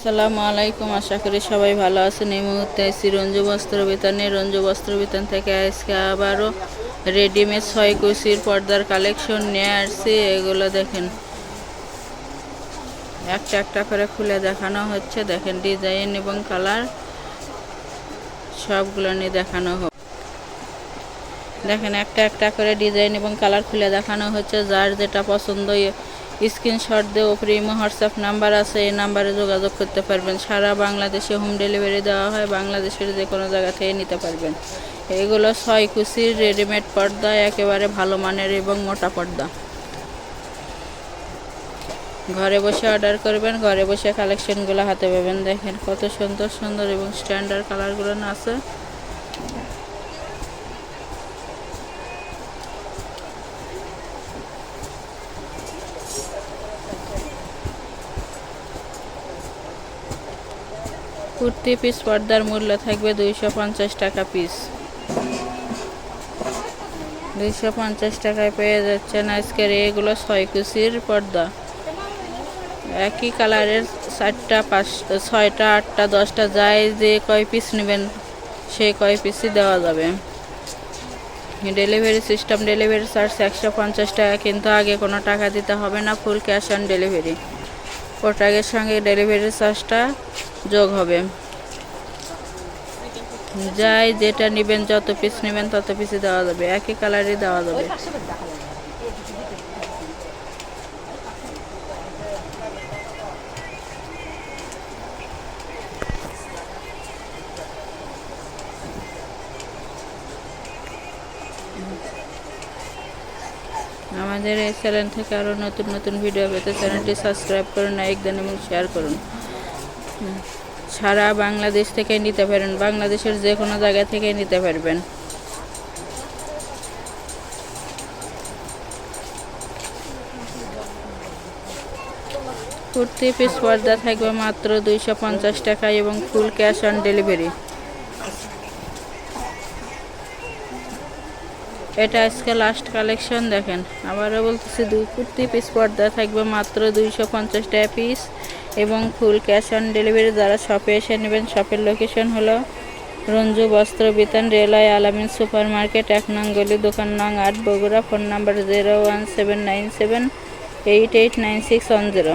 আসসালামু আলাইকুম, আশা করি সবাই ভালো আছেন। এই মুহূর্তে আছি রঞ্জু বস্ত্র বিতানে রঞ্জু বস্ত্র বিতান থেকে আজকে আবারও রেডিমেড ছয় কুচির পর্দার কালেকশন নিয়ে আসছি। এগুলো দেখেন, একটা একটা করে খুলে দেখানো হচ্ছে। দেখেন ডিজাইন এবং কালার, সবগুলো নিয়ে দেখানো হোক দেখেন একটা একটা করে ডিজাইন এবং কালার খুলে দেখানো হচ্ছে। যার যেটা পছন্দ স্ক্রিনশট দিয়ে ওপরে হোয়াটসঅ্যাপ নাম্বার আছে, এই নাম্বারে যোগাযোগ করতে পারবেন। সারা বাংলাদেশে হোম ডেলিভারি দেওয়া হয়, বাংলাদেশের যে কোনো জায়গা থেকে নিতে পারবেন। এগুলো ছয় কুচির রেডিমেড পর্দা, একেবারে ভালো মানের এবং মোটা পর্দা। ঘরে বসে অর্ডার করবেন, ঘরে বসে কালেকশনগুলো হাতে পাবেন। দেখেন কত সুন্দর সুন্দর এবং স্ট্যান্ডার্ড কালারগুলো আছে। কুর্তি পিস পর্দার মূল্য থাকবে দুইশো পঞ্চাশ টাকা পিস দুইশো পঞ্চাশ টাকায় পেয়ে যাচ্ছেন আজকের এগুলো ছয় কুচির পর্দা। একই কালারের চারটা, পাঁচ, ছয়টা, আটটা, দশটা যায় যে কয় পিস নেবেন সেই কয় পিসই দেওয়া যাবে। ডেলিভারি সিস্টেম ডেলিভারি চার্জ একশো পঞ্চাশ টাকা, কিন্তু আগে কোনো টাকা দিতে হবে না ফুল ক্যাশ অন ডেলিভারি প্রোডাক্টের সঙ্গে ডেলিভারি চার্জটা যোগ হবে। যাই যেটা নেবেন, যত পিস নেবেন, তত পিসে দেওয়া যাবে। একই কালারই দেওয়া যাবে। আমাদের এই চ্যানেল থেকে আরও নতুন নতুন ভিডিও পেতে চ্যানেলটি সাবস্ক্রাইব করুন লাইক দেন এবং শেয়ার করুন। সারা বাংলাদেশ থেকে নিতে পারেন। বাংলাদেশের যে কোনো জায়গা থেকে নিতে পারবেন। কুর্তি, পিস পর্দা থাকবে মাত্র দুইশো পঞ্চাশ টাকা এবং ফুল ক্যাশ অন ডেলিভারি। এটা আজকে লাস্ট কালেকশন দেখেন। আবারও বলতেছি, দুই কুর্তি, পিস পর্দা থাকবে মাত্র দুইশো পঞ্চাশ টাকা পিস এবং ফুল ক্যাশ অন ডেলিভারি যারা শপে এসে নেবেন, শপের লোকেশন হল Ranju Bastra Bitan railway Alamin super market এক নং গলি, দোকান নং আট, Bogura, phone number zero one seven nine seven eight eight nine six one zero.